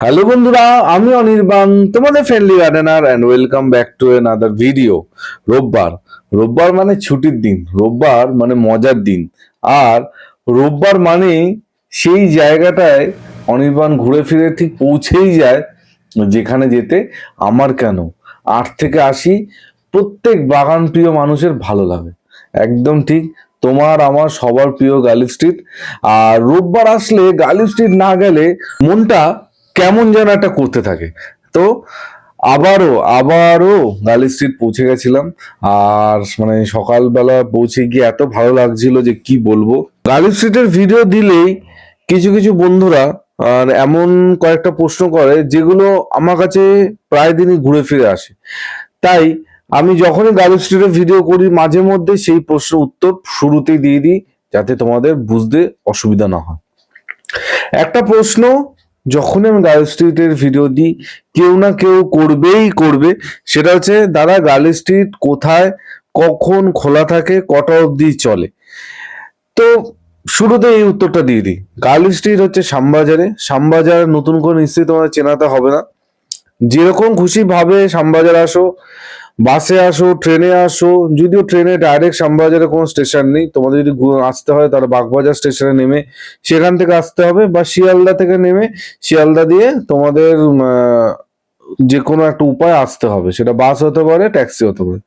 Hello বন্ধুরা, আমি অনির্বাণ, তোমাদের friendly gardener and welcome back to other video রোববার রোববার মানে ছুটির দিন, রোববার মানে মজার দিন। আর রোববার মানে সেই জায়গাটায় অনির্বাণ ঘুরে ফিরে ঠিক পৌঁছেই যায়, যেখানে যেতে আমার কেন? আট থেকে আশি প্রত্যেক বাগান প্রিয় মানুষের ভালো লাগে। একদম ঠিক, তোমার আমার সবার প্রিয় গালিব স্ট্রিট আর রোববার আসলে গালিব স্ট্রিট না গেলে মনটা কেমন যেন একটা করতে থাকে। তো আবারও আবারও গালি স্ট্রিট পৌঁছে গেছিলাম। আর মানে সকালবেলা পৌঁছে গিয়ে এত ভালো লাগছিল যে কি বলব। গালি স্ট্রিটের ভিডিও দিলেই কিছু কিছু বন্ধুরা, আর এমন কয়েকটা প্রশ্ন করে যেগুলো আমার কাছে প্রায় দিনই ঘুরে ফিরে আসে। তাই আমি যখনই গালিব স্ট্রিটের ভিডিও করি, মাঝে মধ্যে সেই প্রশ্নের উত্তর শুরুতেই দিয়ে দিই, যাতে তোমাদের বুঝতে অসুবিধা না হয়। একটা প্রশ্ন যখনই আমি গার্ল স্ট্রিটের ভিডিও দিই, কেউ না কেউ করবেই করবে। সেটা হচ্ছে, দাদা গার্ল স্ট্রিট কোথায়, কখন খোলা থাকে, কটা অবধি চলে? তো শুরুতে এই উত্তরটা দিয়ে দিই। গার্ল স্ট্রিট হচ্ছে শ্যামবাজারে। শ্যামবাজার নতুন করে নিশ্চয়ই তোমাদের চেনাতে হবে না। যেরকম খুশি ভাবে শ্যামবাজার আসো। বাসে আসো, ট্রেনে আসো, যদিও ট্রেনে ডাইরেক্ট শ্যামবাজারে কোনো স্টেশন নেই। তোমাদের যদি আসতে হয় তাহলে বাগবাজার স্টেশনে নেমে সেখান থেকে আসতে হবে বা শিয়ালদা থেকে নেমে শিয়ালদা দিয়ে তোমাদের যে কোনো একটা উপায় আসতে হবে। সেটা বাস হতে পারে ট্যাক্সি হতে পারে।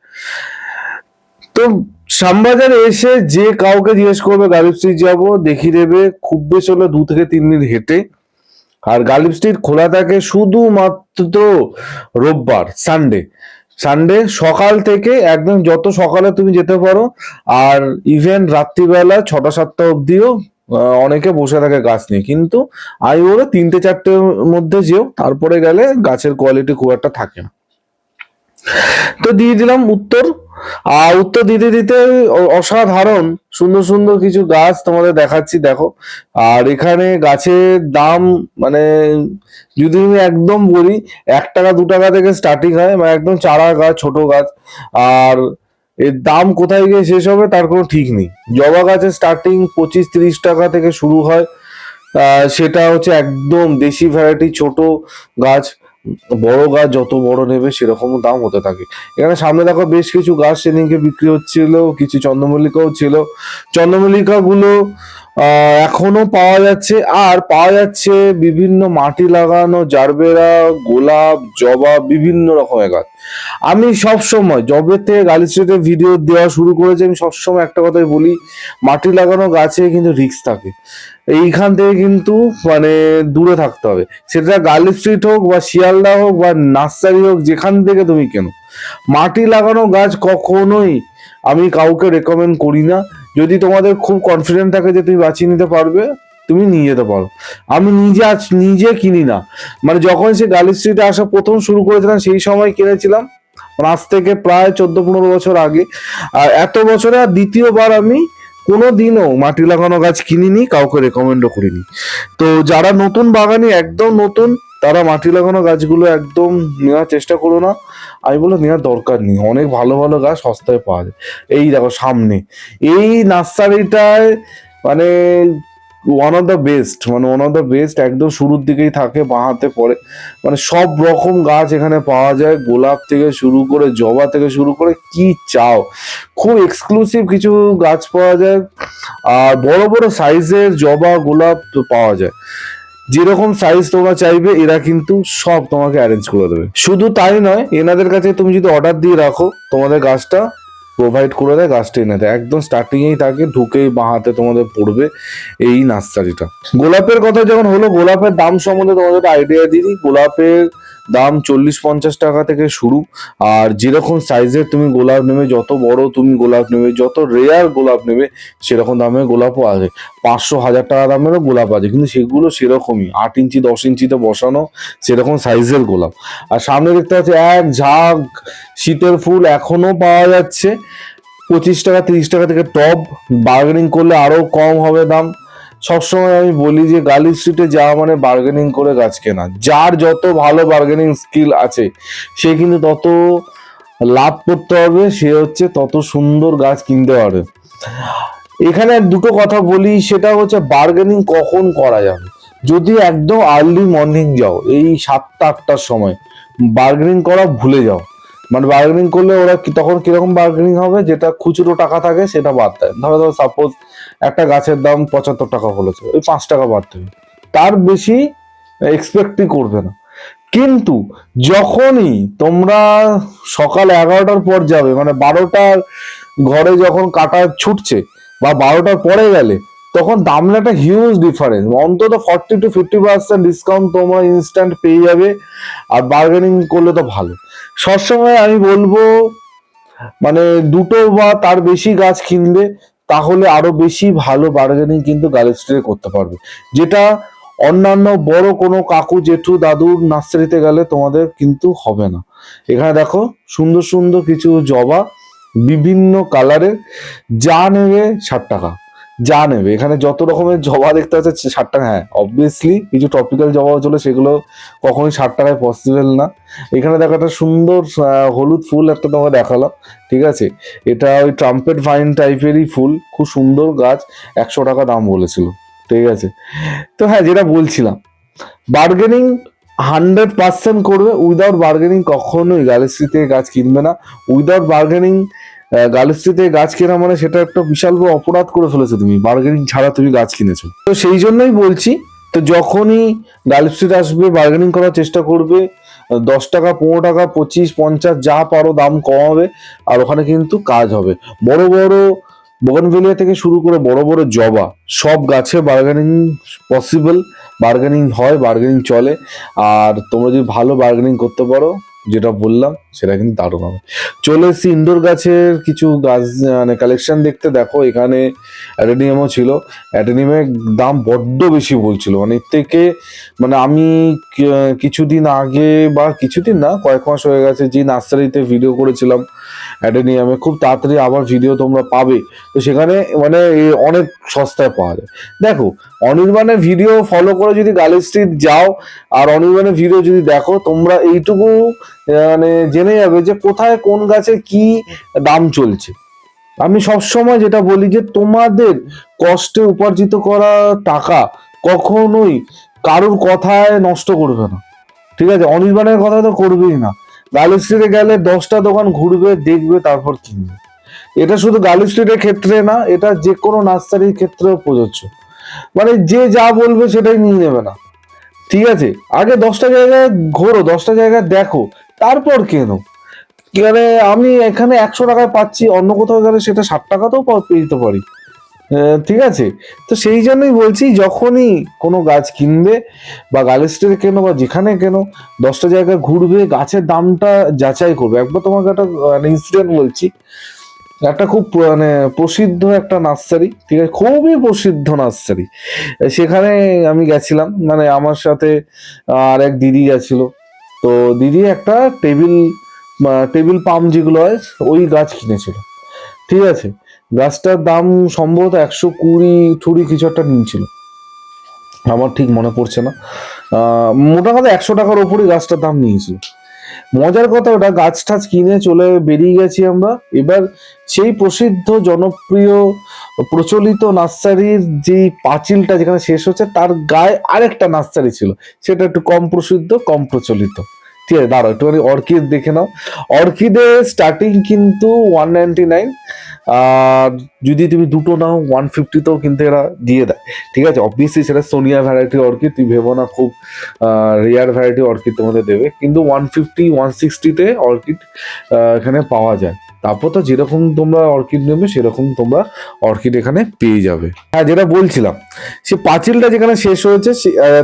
তো শ্যামবাজারে এসে যে কাউকে জিজ্ঞেস করবে, গালিব স্ট্রিট যাব, দেখিয়ে দেবে, খুব বেশি হলে দু থেকে তিন দিন হেঁটে। আর গালিব স্ট্রিট খোলা থাকে শুধুমাত্র রোববার সানডে সানডে সকাল থেকে একদম যত সকালে তুমি যেতে পারো, আর ইভেন রাত্রিবেলা ছটা, সাতটা অবধিও অনেকে বসে থাকে গাছ নিয়ে। কিন্তু আমি বলব তিনটে, চারটের মধ্যে যেও, তারপরে গেলে গাছের কোয়ালিটি খুব একটা থাকে না। তো দিয়ে দিলাম উত্তর। আর উত্তর দিতে দিতে অসাধারণ সুন্দর সুন্দর কিছু গাছ তোমাদের দেখাচ্ছি, দেখো। আর এখানে গাছের দাম মানে যদি আমি একদম বলি, এক টাকা, দু টাকা থেকে স্টার্টিং হয় মানে একদম চারা গাছ, ছোট গাছ। আর এর দাম কোথায় গিয়ে শেষ হবে তার কোনো ঠিক নেই। জবা গাছের স্টার্টিং পঁচিশ তিরিশ টাকা থেকে শুরু হয়। সেটা হচ্ছে একদম দেশি ভ্যারাইটি ছোট গাছ। বড় গাছ যত বড় নেবে সেরকম দাম হতে থাকে। এখানে সামনে দেখো বেশ কিছু গাছ সেদিনকে বিক্রি হচ্ছিল, কিছু চন্দ্রমল্লিকাও ছিল। চন্দ্রমল্লিকা গুলো এখনও পাওয়া যাচ্ছে। আর পাওয়া যাচ্ছে বিভিন্ন মাটি লাগানো, জারবেরা, গোলাপ, জবা, বিভিন্ন রকমের গাছ। আমি সব সময় জবে থেকে গালি স্ট্রিটে ভিডিও দেওয়া শুরু করেছি, আমি সবসময় একটা কথাই বলি, মাটি লাগানো গাছে কিন্তু রিস্ক থাকে। এইখান থেকে কিন্তু মানে দূরে থাকতে হবে। সেটা গার্লিক স্ট্রিট হোক বা শিয়ালদা হোক বা নার্সারি হোক, যেখান থেকে তুমি কেনো। মাটি লাগানো গাছ কখনোই আমি কাউকে রেকমেন্ড করি না। যদি তোমাদের খুব কনফিডেন্ট থাকে যে তুমি বাঁচিয়ে নিতে পারবে, তুমি নিয়ে যেতে পারো। আমি নিজে আজ নিজে কিনি না। মানে যখন সে গার্লিক স্ট্রিটে আসা প্রথম শুরু করেছিলাম, সেই সময় কিনেছিলাম। মানে আজ থেকে প্রায় চোদ্দ পনেরো বছর আগে। আর এত বছরে আর দ্বিতীয়বার আমি কোনো দিনও মাটি লাগানো গাছ কিনিনি, কাউকে রেকমেন্ডও করিনি। তো যারা নতুন বাগানে, একদম নতুন, তারা মাটি লাগানো গাছগুলো একদম নেওয়ার চেষ্টা করো না। আমি বলো নেওয়ার দরকার নেই। অনেক ভালো ভালো গাছ সস্তায় পাওয়া যায়। এই দেখো, সামনে। এই নার্সারিটায় মানে ওয়ান অফ দ্য বেস্ট মানে ওয়ান অফ দ্য বেস্ট একদম শুরুর দিকেই থাকে, বাঁ হাতে পড়ে। মানে সব রকম গাছ এখানে পাওয়া যায়, গোলাপ থেকে শুরু করে, জবা থেকে শুরু করে, কি চাও। খুব এক্সক্লুসিভ কিছু গাছ পাওয়া যায়, আর বড় বড় সাইজের জবা, গোলাপ পাওয়া যায়। যেরকম সাইজ তোমরা চাইবে, এরা কিন্তু সব তোমাকে অ্যারেঞ্জ করে দেবে। শুধু তাই নয়, এনাদের কাছে তুমি যদি অর্ডার দিয়ে রাখো, তোমাদের গাছটা প্রোভাইড করে দেয় গাছটা এনে দেয়। একদম স্টার্টিংয়েই থাকে, ঢুকেই বাঁহাতে তোমাদের পড়বে এই নার্সারিটা। গোলাপের কথা যখন হলো, গোলাপের দাম সম্বন্ধে তোমাদের আইডিয়া দিই। গোলাপের দাম চল্লিশ পঞ্চাশ টাকা থেকে শুরু। আর যেরকম সাইজের তুমি গোলাপ নেবে, যত বড় তুমি গোলাপ নেবে, যত রেয়ার গোলাপ নেবে, সেরকম দামের গোলাপও আছে। পাঁচশো হাজার টাকা দামেরও গোলাপ আছে, কিন্তু সেগুলো সেরকমই। আট ইঞ্চি, দশ ইঞ্চিতে বসানো সেরকম সাইজের গোলাপ। আর সামনে দেখতে পাচ্ছি এক ঝাঁক শীতের ফুল এখনও পাওয়া যাচ্ছে। পঁচিশ টাকা, তিরিশ টাকা থেকে টপ বার্গেনিং করলে আরও কম হবে দাম। সবসময় আমি বলি যে গালি স্ট্রিটে যাওয়া মানে বার্গেনিং করে গাছ কেনা। যার যত ভালো বার্গেনিং স্কিল আছে, সে কিন্তু তত লাভ করতে হবে সে হচ্ছে তত সুন্দর গাছ কিনতে পারবে। এখানে দুটো কথা বলি, সেটা হচ্ছে বার্গেনিং কখন করা যাবে? যদি একদম আর্লি মর্নিং যাও, এই সাতটা, আটটার সময় বার্গেনিং করা ভুলে যাও। মানে বার্গেনিং করলে ওরা তখন কীরকম বার্গেনিং হবে? যেটা খুচরো টাকা থাকে, সেটা বাদ দেয়। ধরো ধরো সাপোজ একটা গাছের দাম পঁচাত্তর টাকা বলেছে, ওই পাঁচ টাকা বাড়তে দেবে তার বেশি এক্সপেক্টই করবে না। কিন্তু যখনই তোমরা সকাল এগারোটার পর যাবে মানে বারোটার ঘরে যখন কাটা ছুটছে বা বারোটার পরে গেলে, তখন দামের একটা হিউজ ডিফারেন্স অন্তত forty two fifty percent discount তোমরা ইনস্ট্যান্ট পেয়ে যাবে আর বার্গেনিং করলে তো ভালো। সবসময় আমি বলব মানে দুটো বা তার বেশি গাছ কিনবে তাহলে আরও বেশি ভালো বার্গেনিং কিন্তু গার্লস্ট্রিতে করতে পারবে। যেটা অন্যান্য বড় কোনো কাকু, জেঠু, দাদুর নার্সারিতে গেলে তোমাদের কিন্তু হবে না। এখানে দেখো, সুন্দর সুন্দর কিছু জবা, বিভিন্ন কালারের যা নেবে ষাট টাকা। যা নেবে। এখানে যত রকমের জবা দেখতে পাচ্ছে ষাট টাকা হ্যাঁ অবভিয়াসলি কিছু টপিক্যাল জবা চলে, সেগুলো কখনোই ষাট টাকায় পসিবল না। এখানে দেখো একটা সুন্দর হলুদ ফুল একটা তোমাকে দেখালাম, ঠিক আছে? এটা ওই ট্রাম্পেট ভাইন টাইপেরই ফুল, খুব সুন্দর গাছ, একশো টাকা দাম বলেছিল, ঠিক আছে? তো হ্যাঁ যেটা বলছিলাম বার্গেনিং হান্ড্রেড পার্সেন্ট করবে উইদাউট বার্গেনিং কখনোই। গ্যালেক্সি থেকে গাছ কিনবে না। উইদাউট বার্গেনিং গ্যালেক্সি গাছ কেনা মানে সেটা একটা বিশাল বড় অপরাধ করে ফেলেছো তুমি বার্গেনিং ছাড়া তুমি গাছ কিনেছো। তো সেই জন্যই বলছি, তো যখনই গ্যালেক্সিতে আসবে বার্গেনিং করার চেষ্টা করবে দশ টাকা, পনেরো টাকা, পঁচিশ, পঞ্চাশ, যা পারো দাম কমাবে, আর ওখানে কিন্তু কাজ হবে। বড় বড় বোগানভেলিয়া থেকে শুরু করে বড় বড় জবা, সব গাছে বার্গেনিং পসিবল বার্গেনিং হয় বার্গেনিং চলে, আর তোমরা যদি ভালো বার্গেনিং করতে পারো যেটা বললাম, সেটা কিন্তু দারুণ হবে। চলে এসেছি ইনডোর গাছের কিছু গাছ মানে কালেকশন দেখতে। দেখো, এখানে অ্যাডেনিয়ামও ছিল। অ্যাডেনিয়ামের দাম বড্ড বেশি বলছিল। মানে এর থেকে মানে আমি কিছুদিন আগে বা কিছুদিন না, কয়েক মাস হয়ে গেছে যে নার্সারিতে ভিডিও করেছিলাম। অ্যাডেনিয়ামে খুব তাড়াতাড়ি আবার ভিডিও তোমরা পাবে। তো সেখানে মানে অনেক সস্তায় পাওয়া যায়। দেখো, অনির্বাণের ভিডিও ফলো করে যদি গালি স্ট্রিট যাও, আর অনির্বাণের ভিডিও যদি দেখো, তোমরা এইটুকু মানে জেনে যাবে যে কোথায় কোন গাছে কি দাম চলছে। আমি সবসময় যেটা বলি যে তোমাদের কষ্টে উপার্জিত করা টাকা কখনোই কারোর কথায় নষ্ট করবে না। ঠিক আছে? অনির্বাণের কথা তো করবেই না। গার্ল স্ট্রিটে গেলে দশটা দোকান ঘুরবে, দেখবে, তারপর কিনবে। এটা শুধু গার্ল স্ট্রিটের ক্ষেত্রে না, এটা যে কোনো নার্সারির ক্ষেত্রেও প্রযোজ্য। মানে যে যা বলবে সেটাই নিয়ে নেবে না। ঠিক আছে? আগে দশটা জায়গায় ঘোরো, দশটা জায়গায় দেখো, তারপর কেনো। মানে আমি এখানে একশো টাকায় পাচ্ছি, অন্য কোথাও গেলে সেটা ষাট টাকাতেও পা- পেয়ে যেতে পারি। ঠিক আছে? তো সেই জন্যই বলছি, যখনই কোনো গাছ কিনবে বা গার্লস্টের কেনো বা যেখানে কেনো, দশটা জায়গায় ঘুরবে, গাছের দামটা যাচাই করবে। একবার তোমাকে একটা ইনসিডেন্ট বলছি। একটা খুব মানে প্রসিদ্ধ একটা নার্সারি, ঠিক আছে? খুবই প্রসিদ্ধ নার্সারি। সেখানে আমি গেছিলাম। মানে আমার সাথে আর এক দিদি গেছিল। তো দিদি একটা টেবিল টেবিল পাম যেগুলো হয়, ওই গাছ কিনেছিল। ঠিক আছে? গাছটার দাম সম্ভবত একশো কুড়ি ঠুড়ি কিছু একটা নিয়েছিল। আমার ঠিক মনে পড়ছে না। আহ, মোটামুটি একশো টাকার ওপরই গাছটার দাম নিয়েছিল। মজার কথা ওটা গাছ টাছ কিনে চলে বেরিয়ে গেছি আমরা। এবার সেই প্রসিদ্ধ জনপ্রিয় প্রচলিত নার্সারির যে পাঁচিলটা যেখানে শেষ হচ্ছে তার গায়ে আরেকটা নার্সারি ছিল। সেটা একটু কম প্রসিদ্ধ কম প্রচলিত। ঠিক আছে দাঁড়াও, একটুখানি অর্কিড দেখে নাও। অর্কিডের স্টার্টিং কিন্তু ওয়ান নাইনটি নাইন আর যদি তুমি দুটো নাও ওয়ান ফিফটিতেও কিন্তু এরা দিয়ে দেয়। ঠিক আছে? অবভিয়াসলি সেটা সোনিয়া ভ্যারাইটি অর্কিড, তুমি ভেবো না খুব রেয়ার ভ্যারাইটি অর্কিড তোমাদের দেবে। কিন্তু ওয়ান ফিফটি ওয়ান সিক্সটিতে অর্কিড এখানে পাওয়া যায়। তারপর তো যেরকম তোমরা অর্কিড নেবে, সেরকম তোমরা অর্কিড এখানে পেয়ে যাবে। হ্যাঁ যেটা বলছিলাম, সে পাঁচিলটা যেখানে শেষ হয়েছে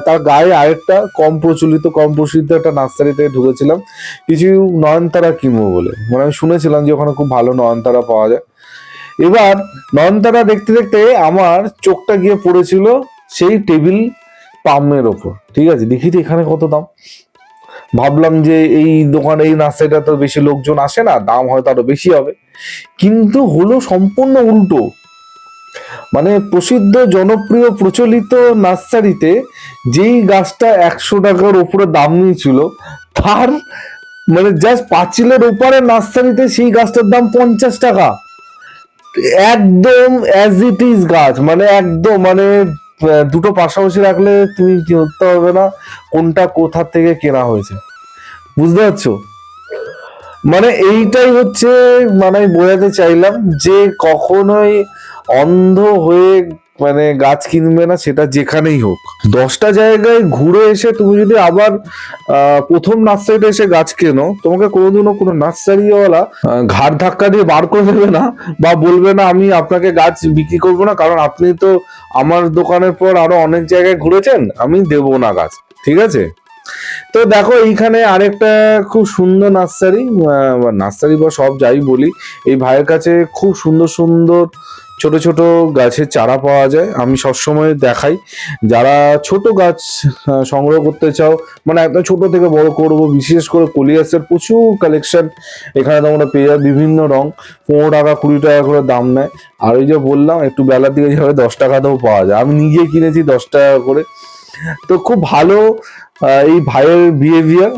তার গায়ে আরেকটা কম প্রচলিত, কম প্রসিদ্ধ একটা নার্সারিতে ঢুকেছিলাম। কিছু নয়নতারা কিনবো বলে। মানে আমি শুনেছিলাম যে ওখানে খুব ভালো নয়নতারা পাওয়া যায়। এবার নয়নতারা দেখতে দেখতে আমার চোখটা গিয়ে পড়েছিল সেই টেবিল পামের ওপর। ঠিক আছে, দেখি তো এখানে কত দাম। ভাবলাম যে এই দোকানে, এই নার্সারিটা তো বেশি লোকজন আসে না, দাম হয়তো আরও বেশি হবে। কিন্তু হলো সম্পূর্ণ উল্টো। মানে প্রসিদ্ধ, জনপ্রিয়, প্রচলিত নার্সারিতে যেই গাছটা একশো টাকার উপরে দাম নিয়েছিল, তার মানে জাস্ট পাঁচিলের ওপারে নার্সারিতে সেই গাছটার দাম পঞ্চাশ টাকা। একদম অ্যাজ ইট ইজ গাছ মানে একদম মানে দুটো পাশাপাশি রাখলে তুমি ধরতে পারবে না কোনটা কোথা থেকে কেনা হয়েছে। বুঝতে পারছ? মানে এইটাই হচ্ছে মানে বোঝাতে চাইলাম যে কখনোই অন্ধ হয়ে মানে গাছ কিনবে না, সেটা যেখানেই হোক। দশটা জায়গায় ঘুরে এসে তুমি যদি আবার প্রথম নার্সারিতে এসে গাছ কেনো, তোমাকে কোনোদিনও কোনো নার্সারিওয়ালা ঘাড় ধাক্কা দিয়ে বার করে দেবে না বা বলবে না, আমি আপনাকে গাছ বিক্রি করব না, কারণ আপনি তো আমার দোকানের পর আরও অনেক জায়গায় ঘুরেছেন, আমি দেবো না গাছ। ঠিক আছে? তো দেখো, এইখানে আরেকটা খুব সুন্দর নার্সারি নার্সারি বা সব যাই বলি, এই ভাইয়ের কাছে খুব সুন্দর সুন্দর ছোট ছোট গাছের চারা পাওয়া যায়। আমি সবসময় দেখাই। যারা ছোট গাছ সংগ্রহ করতে চাও মানে একদম ছোট থেকে বড় করব, বিশেষ করে কলিয়াসের প্রচুর কালেকশন এখানে তোমরা পেয়ে যাবে বিভিন্ন রং। পনেরো টাকা, কুড়ি টাকা করে দাম নেয়। আর ওই যে বললাম, একটু বেলার দিকে যাবে দশ টাকাতেও পাওয়া যায়। আমি নিজে কিনেছি দশ টাকা করে। তো খুব ভালো এই ভাইয়ের বিহেভিয়ার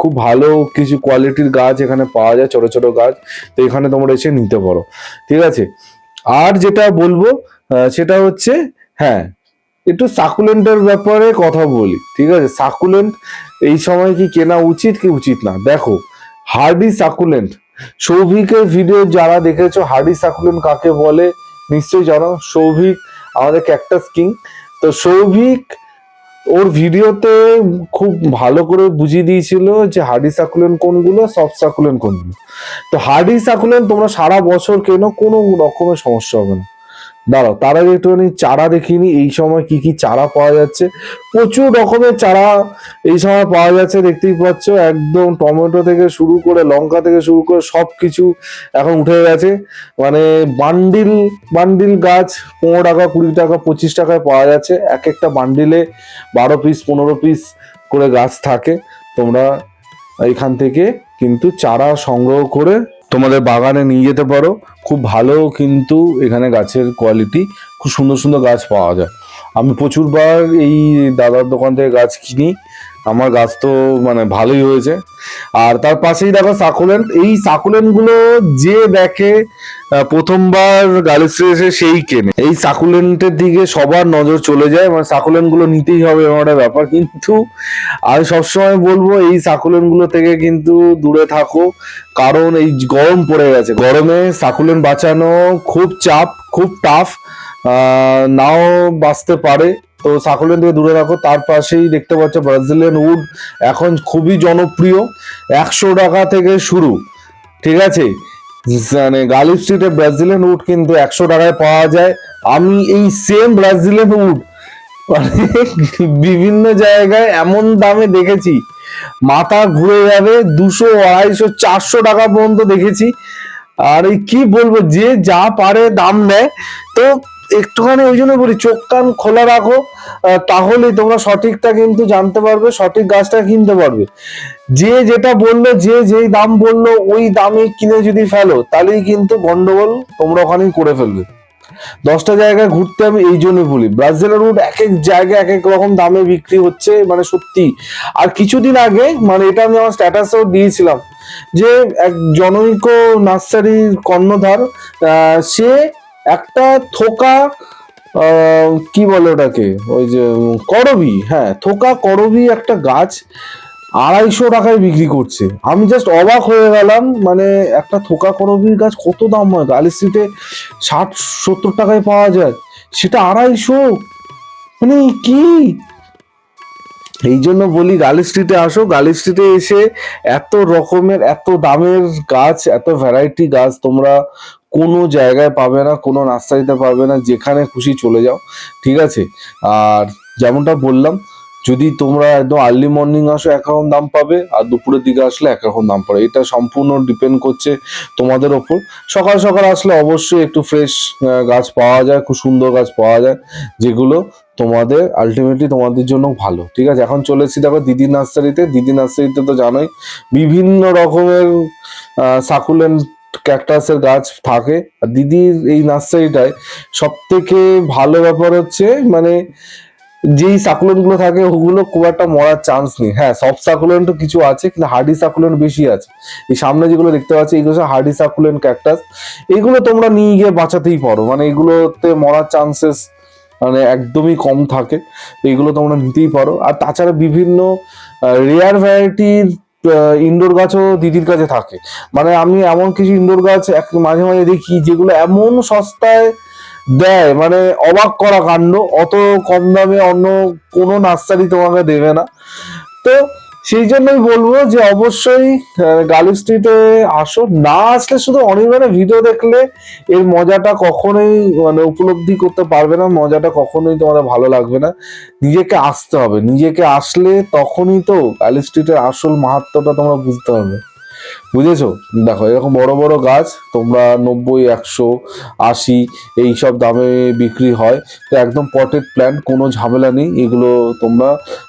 খুব ভালো কিছু কোয়ালিটির গাছ এখানে পাওয়া যায়, ছোট ছোট গাছ। তো এখানে তোমরা এসে নিতে পারো। ঠিক আছে? আর যেটা বলব সেটা হচ্ছে হ্যাঁ একটু সাকুলেন্টের ব্যাপারে কথা বলি, ঠিক আছে? সাকুলেন্ট এই সময় কি কেনা উচিত কি উচিত না? দেখো, হার্ডি সাকুলেন্ট। সৌভিকের ভিডিও যারা দেখেছ, হার্ডি সাকুলেন্ট কাকে বলে? নিশ্চয়ই জানো, সৌভিক আমাদের ক্যাকটাস কিং তো সৌভিক ওর ভিডিওতে খুব ভালো করে বুঝিয়ে দিয়েছিল যে হার্ডি সাকুলেন কোনগুলো, সফট সাকুলেন কোনগুলো। তো হার্ডি সাকুলেন তোমরা সারা বছর কেন কোনো রকমের সমস্যা হবে না। দাঁড়াও, তার আগে একটুখানি চারা দেখিনি এই সময় কি কি চারা পাওয়া যাচ্ছে। প্রচুর রকমের চারা এই সময় পাওয়া যাচ্ছে, দেখতেই পাচ্ছ, একদম টমেটো থেকে শুরু করে লঙ্কা থেকে শুরু করে সব কিছু এখন উঠে গেছে। মানে বান্ডিল বান্ডিল গাছ পনেরো টাকা, কুড়ি টাকা, পঁচিশ টাকায় পাওয়া যাচ্ছে। এক একটা বান্ডিলে বারো পিস পনেরো পিস করে গাছ থাকে। তোমরা এখান থেকে কিন্তু চারা সংগ্রহ করে তোমাদের বাগানে নিয়ে যেতে পারো। খুব ভালো কিন্তু এখানে গাছের কোয়ালিটি খুব সুন্দর সুন্দর গাছ পাওয়া যায়। আমি প্রচুরবার এই দাদার দোকান থেকে গাছ কিনি। আমার গাছ তো মানে ভালোই হয়েছে। আর তার পাশেই দেখো সাকুলেন্ট এই সাকুলেন্টগুলো যে দেখে প্রথমবার গালিস্ট্রি এসে সেই কেনে। এই সাকুলেন্টের দিকে সবার নজর চলে যায়। মানে সাকুলেন্টগুলো নিতেই হবে একটা ব্যাপার। কিন্তু আমি সবসময় বলব, এই সাকুলেন্টগুলো থেকে কিন্তু দূরে থাকো। কারণ এই গরম পড়ে গেছে। গরমে সাকুলেন্ট বাঁচানো খুব চাপ, খুব টাফ নাও বাঁচতে পারে। তো সাকুলেন্ট থেকে দূরে রাখো তার পাশেই দেখতে পাচ্ছ ব্রাজিলিয়ান উড এখন খুবই জনপ্রিয়। একশো টাকা থেকে শুরু। ঠিক আছে? মানে গালিব স্ট্রিটে ব্রাজিলিয়ান উড কিন্তু একশো টাকায় পাওয়া যায়। আমি এই সেম ব্রাজিলিয়ান উড বিভিন্ন জায়গায় এমন দামে দেখেছি। মাথা ঘুরে যাবে দুশো, আড়াইশো, চারশো টাকা পর্যন্ত দেখেছি। আর কি বলব, যে যা পারে দাম নেয়। তো একটুখানি ওই জন্য বলি, চোখ কান খোলা রাখো তাহলে তোমরা সঠিকটা কিন্তু জানতে পারবে, সঠিক গাছটা কিনতে পারবে। যে যেটা বলল, যে যেই দাম বলল, ওই দামে কিনে যদি ফেলো, তাহলেই কিন্তু গন্ডগোল তোমরা ওখানেই করে ফেলবে। দশটা জায়গায় ঘুরতে আমি এই জন্য বলি। ব্রাজিলের রুট এক এক জায়গায় এক এক রকম দামে বিক্রি হচ্ছে মানে সত্যি। আর কিছুদিন আগে মানে এটা আমি আমার স্ট্যাটাসেও দিয়েছিলাম যে এক জনৈক নার্সারির কর্ণধার সে একটা থোকা কি বলে ওটাকে? ওই যে করবি হ্যাঁ থোকা করবি একটা গাছ আড়াইশো টাকায় বিক্রি করছে। আমি জাস্ট অবাক হয়ে গেলাম মানে একটা থোকা করবির গাছ কত দাম হয়? গালি স্ট্রিটে ষাট, সত্তর টাকায় পাওয়া যায়। সেটা আড়াইশো? মানে কি? এই জন্য বলি গালি স্ট্রিটে আসো। গালি স্ট্রিটে এসে এত রকমের, এত দামের গাছ, এত ভ্যারাইটি গাছ তোমরা কোনো জায়গায় পাবে না, কোনো নার্সারিতে পাবে না, যেখানে খুশি চলে যাও। ঠিক আছে? আর যেমনটা বললাম যদি তোমরা একদম আর্লি মর্নিং আসো, এক একরকম দাম পাবে, আর দুপুরের দিকে আসলে এক একরকম দাম পাবে। এটা সম্পূর্ণ ডিপেন্ড করছে তোমাদের ওপর। সকাল সকাল আসলে অবশ্যই একটু ফ্রেশ গাছ পাওয়া যায়, খুব সুন্দর গাছ পাওয়া যায়, যেগুলো তোমাদের আলটিমেটলি তোমাদের জন্য ভালো। ঠিক আছে, এখন চলে এসেছি দেখো দিদি নার্সারিতে। দিদি নার্সারিতে তো জানোই বিভিন্ন রকমের সাকুলেন্ট ক্যাকটাসের গাছ থাকে। আর দিদির এই নার্সারিটায় সব থেকে ভালো ব্যাপার হচ্ছে মানে যেই সাকুলেন্টগুলো থাকে, ওগুলো খুব একটা মরার চান্স নেই। হ্যাঁ সব সাকুলেন্ট কিছু আছে, কিন্তু হার্ডি সাকুলেন্ট বেশি আছে। এই সামনে যেগুলো দেখতে পাচ্ছি, এগুলো হার্ডি সাকুলেন্ট ক্যাকটাস এগুলো তোমরা নিয়ে গিয়ে বাঁচাতেই পারো। মানে এগুলোতে মরার চান্সেস মানে একদমই কম থাকে। তো এগুলো তোমরা নিতেই পারো। আর তাছাড়া বিভিন্ন রেয়ার ভ্যারাইটির ইনডোর গাছও দিদির কাছে থাকে। মানে আমি এমন কিছু ইনডোর গাছ মাঝে মাঝে দেখি, যেগুলো এমন সস্তায় দেয় মানে অবাক করা কাণ্ড। অত কম দামে অন্য কোনো নার্সারি তোমাকে দেবে না। তো সেই জন্যই বলব যে অবশ্যই গার্লি স্ট্রিটে আসো। না আসলে শুধু অনির্বাণের ভিডিও দেখলে এর মজাটা কখনোই মানে উপলব্ধি করতে পারবে না। মজাটা কখনোই তোমাদের ভালো লাগবে না। নিজেকে আসতে হবে। নিজেকে আসলে তখনই তো গার্লি স্ট্রিটের আসল মাহাত্মটা তোমরা বুঝতে পারবে। বুঝেছ? দেখো, এরকম বড় বড় গাছ, তোমরা নব্বই, একশো, আশি এইসব দামে বিক্রি হয়। তো একদম পটেড প্ল্যান্ট কোনো ঝামেলা নেই, এগুলো তোমরা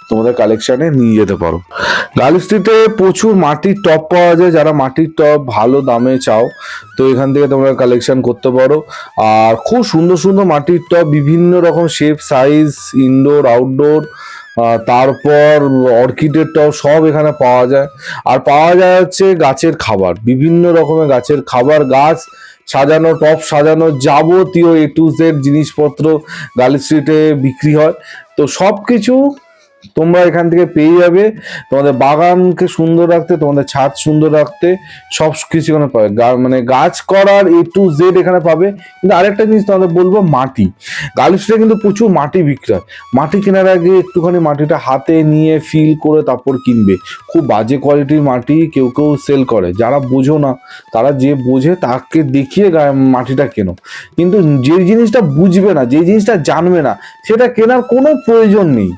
তোমাদের কালেকশানে নিয়ে যেতে পারো। গার্ল স্ট্রিটে প্রচুর মাটির টপ পাওয়া যায়, যারা মাটির টপ ভালো দামে চাও, তো এখান থেকে তোমরা কালেকশন করতে পারো। আর খুব সুন্দর সুন্দর মাটির টপ বিভিন্ন রকম শেপ সাইজ ইনডোর আউটডোর তারপর অর্কিডের টপ সব এখানে পাওয়া যায়। আর পাওয়া যায় হচ্ছে গাছের খাবার। বিভিন্ন রকমের গাছের খাবার, গাছ সাজানো টপ সাজানো যাবতীয় এ টু জেড জিনিসপত্র গালি স্ট্রিটে বিক্রি হয়। তো সব কিছু তোমরা এখান থেকে পেয়ে যাবে। তোমাদের বাগানকে সুন্দর রাখতে, তোমাদের ছাদ সুন্দর রাখতে, সব কিছু এখানে পাবে। মানে গাছ করার এ টু জেড এখানে পাবে। কিন্তু আরেকটা জিনিস তোমাদের বলব, মাটি। গার্লসে কিন্তু প্রচুর মাটি বিক্রয়। মাটি কেনার আগে একটুখানি মাটিটা হাতে নিয়ে ফিল করে তারপর কিনবে। খুব বাজে কোয়ালিটির মাটি কেউ কেউ সেল করে। যারা বোঝো না, তারা যে বোঝে, তাকে দেখিয়ে মাটিটা কেনো। কিন্তু যে জিনিসটা বুঝবে না, যে জিনিসটা জানবে না, সেটা কেনার কোনো প্রয়োজন নেই।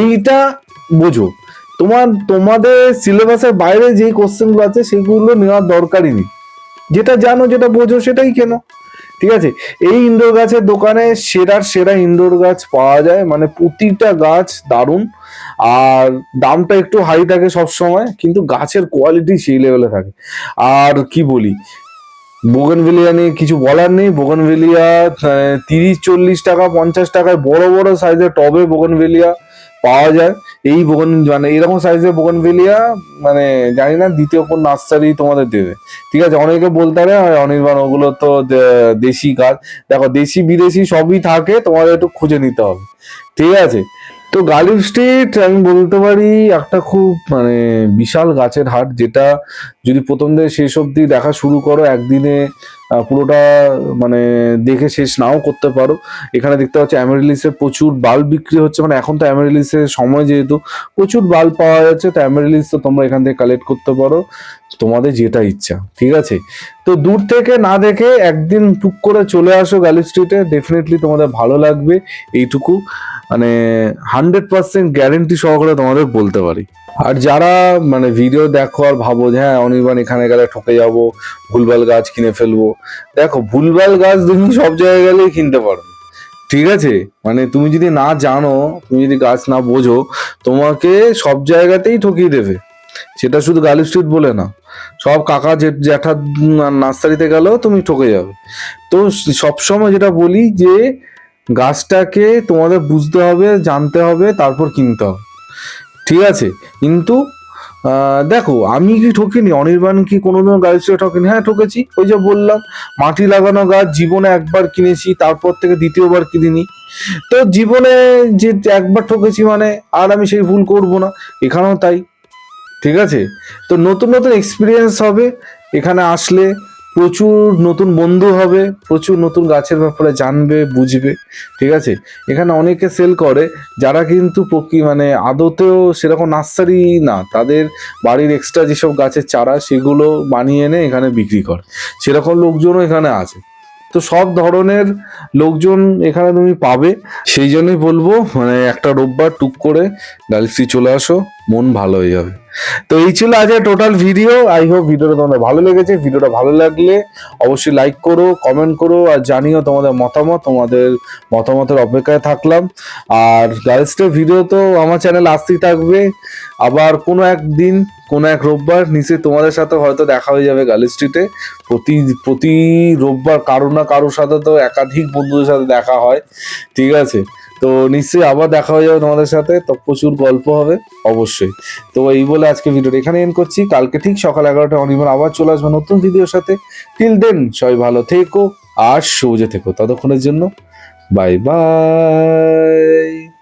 এইটা বোঝো। তোমার, তোমাদের সিলেবাসের বাইরে যেই কোশ্চেনগুলো আছে, সেগুলো নেওয়ার দরকারই নেই। যেটা জানো, যেটা বোঝো, সেটাই কেনো। ঠিক আছে? এই ইনডোর গাছের দোকানে সেরার সেরা ইনডোর গাছ পাওয়া যায়। মানে প্রতিটা গাছ দারুণ। আর দামটা একটু হাই থাকে সব সময় কিন্তু গাছের কোয়ালিটি সেই লেভেলে থাকে। আর কি বলি? বোগনভেলিয়া নিয়ে কিছু বলার নেই। বোগনভেলিয়া তিরিশ, চল্লিশ টাকা, পঞ্চাশ টাকায় বড় বড় সাইজের টবে বোগনভেলিয়া পাওয়া যায়। এই বোগন মানে এরকম সাইজের বোগনভেলিয়া মানে জানি না দ্বিতীয় কোন নার্সারি তোমাদের দেবে। ঠিক আছে, অনেকে বলতে পারে "আরে অনির্বাণ, ওগুলো তো দেশি গাছ দেখো, দেশি, বিদেশি সবই থাকে, তোমাদের একটু খুঁজে নিতে হবে। ঠিক আছে, তো গালিব স্ট্রিট আমি বলতে পারি, একটা খুব মানে বিশাল গাছের হাট, যেটা যদি প্রথম থেকে শেষ অবধি দেখা শুরু করো, একদিনে পুরোটা মানে দেখে শেষ নাও করতে পারো। এখানে দেখতে পাচ্ছি অ্যামারিলিসের প্রচুর বাল্ব বিক্রি হচ্ছে। মানে এখন তো অ্যামারিলিসের সময় যেহেতু প্রচুর বাল্ব পাওয়া যাচ্ছে, তো অ্যামারিলিস তো তোমরা এখান থেকে কালেক্ট করতে পারো। তোমাদের যেটা ইচ্ছা, ঠিক আছে? তো দূর থেকে না দেখে একদিন টুক করে চলে আসো গালি স্ট্রিটে ডেফিনেটলি তোমাদের ভালো লাগবে, এইটুকু। মানে হান্ড্রেড পার্সেন্ট গ্যারেন্টি সহকারে তোমাদের বলতে পারি। আর যারা মানে ভিডিও দেখো আর ভাবো যে হ্যাঁ অনির্বাণ এখানে গেলে ঠকে যাব, ভুলভাল গাছ কিনে ফেলব। দেখো, ভুলভাল গাছ তুমি সব জায়গায় গেলেই কিনতে পারবে। ঠিক আছে? মানে তুমি যদি না জানো, তুমি যদি গাছ না বোঝো, তোমাকে সব জায়গাতেই ঠকিয়ে দেবে। সেটা শুধু গার্ল স্ট্রিট বলে না। সব কাকা জে- জ্যাঠার নার্সারিতে গেলেও তুমি ঠকে যাবে। তো সবসময় যেটা বলি যে, গাছটাকে তোমাদের বুঝতে হবে, জানতে হবে, তারপর কিনতে হবে। ঠিক আছে? কিন্তু দেখো, আমি কি ঠকিনি? অনির্বাণ কি কোনোদিন গাছ থেকে ঠকিনি? হ্যাঁ ঠকেছি। ওই যে বললাম, মাটি লাগানো গাছ জীবনে একবার কিনেছি, তারপর থেকে দ্বিতীয়বার কিনিনি। তো জীবনে যে একবার ঠকেছি মানে আর আমি সেই ভুল করব না। এখানেও তাই। ঠিক আছে? তো নতুন নতুন এক্সপিরিয়েন্স হবে। এখানে আসলে প্রচুর নতুন বন্ধু হবে, প্রচুর নতুন গাছের ব্যাপারে জানবে, বুঝবে, ঠিক আছে? এখানে অনেকে সেল করে, যারা কিন্তু প্রকি মানে আদতেও সেরকম নার্সারি না, তাদের বাড়ির এক্সট্রা যেসব গাছের চারা সেগুলো বানিয়ে এনে এখানে বিক্রি করে। সেরকম লোকজনও এখানে আছে। তো সব ধরনের লোকজন এখানে তুমি পাবে। সেই জন্যই বলব মানে একটা রোববার টুক করে গ্যালাক্সি চলে আসো। মন ভালো হয়ে যাবে তো এই ছিল আজকে টোটাল ভিডিও আই হোপ ভিডিওটা তোমাদের ভালো লেগেছে। ভিডিওটা ভালো লাগলে অবশ্যই লাইক করো কমেন্ট করো, আর জানিও তোমাদের মতামত, তোমাদের মতামতের অপেক্ষায় থাকলাম। আর গার্লসটার ভিডিও তো আমার চ্যানেল আসতেই থাকবে। আবার কোনো একদিন, কোনো এক রোববার নিচে তোমাদের সাথে হয়তো দেখা হয়ে যাবে গার্ল স্ট্রিটে প্রতি প্রতি রোববার কারও না কারোর সাথে তো একাধিক বন্ধুদের সাথে দেখা হয়। ঠিক আছে? তো নিশ্চয়ই আবার দেখা হয়ে যাবে তোমাদের সাথে। তো প্রচুর গল্প হবে, অবশ্যই। তো এই বলে আজকে ভিডিওটা এখানে এন করছি। কালকে ঠিক সকাল এগারোটা অনির্বাণ আবার চলে আসবে নতুন ভিডিওর সাথে। টিল দেন সবাই ভালো থেকো আর সবুজে থেকো। ততক্ষণের জন্য বাই বাই